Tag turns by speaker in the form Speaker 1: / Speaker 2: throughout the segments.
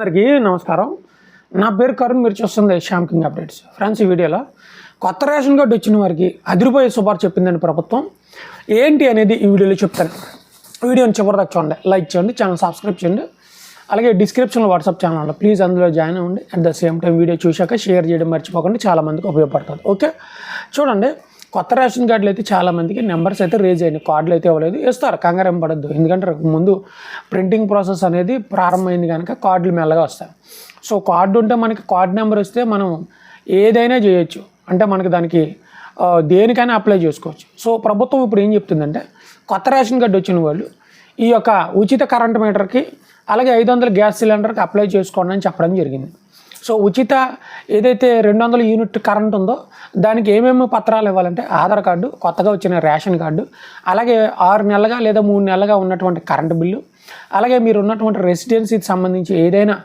Speaker 1: అందరికీ నమస్కారం. నా పేరు కరుణ్ మీరు చూస్తుంది శ్యామ్ కింగ్ అప్డేట్స్. ఫ్రెండ్స్ ఈ వీడియోలో కొత్త రేషన్ కార్డు వచ్చిన వారికి అదిరిపోయే శుభార్ చెప్పిందని ప్రభుత్వం ఏంటి అనేది ఈ వీడియోలో చెప్తాను. వీడియోని చివరిదాకా చూడండి. లైక్ చేయండి ఛానల్ సబ్స్క్రైబ్ చేయండి. అలాగే డిస్క్రిప్షన్లో వాట్సాప్ ఛానల్ ఉంది ప్లీజ్ అందులో జాయిన్ అవ్వండి. At the same time video చూశాక షేర్ చేయడం మర్చిపోకండి. చాలామందికి ఉపయోగపడుతుంది. ఓకే? చూడండి. కొత్త రేషన్ కార్డులు అయితే చాలామందికి నెంబర్స్ అయితే రేజ్ అయినాయి. కార్డులు అయితే ఇవ్వలేదు. ఇస్తారు. కంగారు పడద్దు. ఎందుకంటే ముందు ప్రింటింగ్ ప్రాసెస్ అనేది ప్రారంభమైంది కనుక కార్డులు మెల్లగా వస్తాయి. సో కార్డు ఉంటే మనకి కార్డు నెంబర్ వస్తే మనం ఏదైనా చేయొచ్చు. అంటే మనకి దానికి దేనికైనా అప్లై చేసుకోవచ్చు. సో ప్రభుత్వం ఇప్పుడు ఏం చెప్తుందంటే కొత్త రేషన్ కార్డు వచ్చిన వాళ్ళు ఈ యొక్క ఉచిత కరెంట్ మీటర్కి అలాగే ఐదు వందల గ్యాస్ సిలిండర్కి అప్లై చేసుకోండి అని చెప్పడం జరిగింది. సో ఉచిత ఏదైతే రెండు వందల యూనిట్ కరెంట్ ఉందో దానికి ఏమేమి పత్రాలు ఇవ్వాలంటే ఆధార్ కార్డు కొత్తగా వచ్చిన రేషన్ కార్డు అలాగే ఆరు నెలలుగా లేదా మూడు నెలలుగా ఉన్నటువంటి కరెంటు బిల్లు అలాగే మీరు ఉన్నటువంటి రెసిడెన్సీకి సంబంధించి ఏదైనా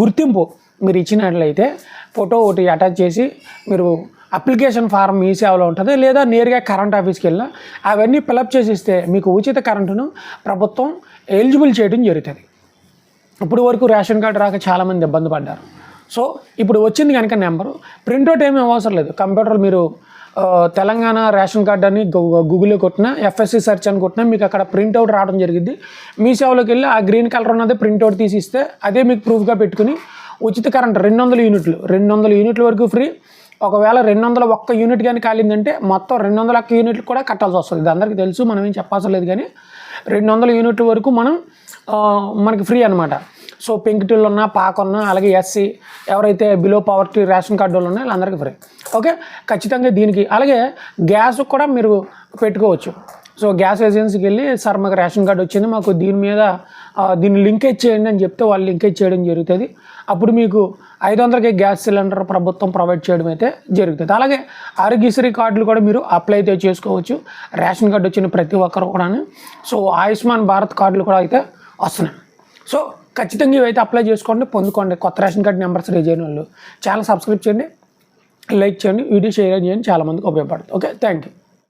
Speaker 1: గుర్తింపు మీరు ఇచ్చినట్లయితే ఫోటో ఒకటి అటాచ్ చేసి మీరు అప్లికేషన్ ఫారం మీ సేవలో ఉంటుంది లేదా నేరుగా కరెంట్ ఆఫీస్కి వెళ్ళినా అవన్నీ ఫిలప్ చేసి ఇస్తే మీకు ఉచిత కరెంటును ప్రభుత్వం ఎలిజిబుల్ చేయడం జరుగుతుంది. ఇప్పుడు వరకు రేషన్ కార్డు రాక చాలామంది ఇబ్బంది పడ్డారు. సో ఇప్పుడు వచ్చింది కనుక నెంబరు. ప్రింట్అవుట్ ఏమీ అవసరం లేదు. కంప్యూటర్ మీరు తెలంగాణ రేషన్ కార్డు అని గూగుల్లో కొట్టినా ఎఫ్ఎస్సి సెర్చ్ అని కొట్టినా మీకు అక్కడ ప్రింట్అవుట్ రావడం జరిగింది మీ సేవలోకి వెళ్ళి ఆ గ్రీన్ కలర్ ఉన్నది ప్రింట్అవుట్ తీసి ఇస్తే అదే మీకు ప్రూఫ్గా పెట్టుకుని ఉచిత కరెంట్ రెండు వందల యూనిట్లు రెండు వందల యూనిట్ల వరకు ఫ్రీ. ఒకవేళ రెండు వందల ఒక్క యూనిట్ కానీ కాలిందంటే మొత్తం రెండు వందల ఒక్క యూనిట్లు కూడా కట్టాల్సి వస్తుంది. ఇది అందరికీ తెలుసు మనం ఏం చెప్పాల్సిన లేదు కానీ రెండు వందల యూనిట్ల వరకు మనం మనకి ఫ్రీ అనమాట సో పెంకుటిళ్ళు ఉన్నా పాక ఉన్నా అలాగే ఎస్సీ ఎవరైతే బిలో పవర్టీ రేషన్ కార్డు వాళ్ళు ఉన్నాయో వాళ్ళందరికీ ఫ్రీ ఓకే ఖచ్చితంగా దీనికి అలాగే గ్యాస్ కూడా మీరు పెట్టుకోవచ్చు. సో గ్యాస్ ఏజెన్సీకి వెళ్ళి సార్ మాకు రేషన్ కార్డు వచ్చింది మాకు దీని మీద దీన్ని లింకేజ్ చేయండి అని చెప్తే వాళ్ళు లింకేజ్ చేయడం జరుగుతుంది. అప్పుడు మీకు ఐదు వందలకి గ్యాస్ సిలిండర్ ప్రభుత్వం ప్రొవైడ్ చేయడం అయితే జరుగుతుంది. అలాగే ఆరోగ్యశ్రీ కార్డులు కూడా మీరు అప్లై అయితే చేసుకోవచ్చు. రేషన్ కార్డు వచ్చిన ప్రతి ఒక్కరు కూడా సో ఆయుష్మాన్ భారత్ కార్డులు కూడా అయితే వస్తున్నాయి. సో ఖచ్చితంగా ఇవైతే అప్లై చేసుకోండి పొందుకోండి. కొత్త రేషన్ కార్డు నెంబర్స్ రేజ్ అయిన వాళ్ళు. చాలా సబ్స్క్రైబ్ చేయండి లైక్ చేయండి వీడియో షేర్ చేయండి. చాలామందికి ఉపయోగపడుతుంది. Okay thank you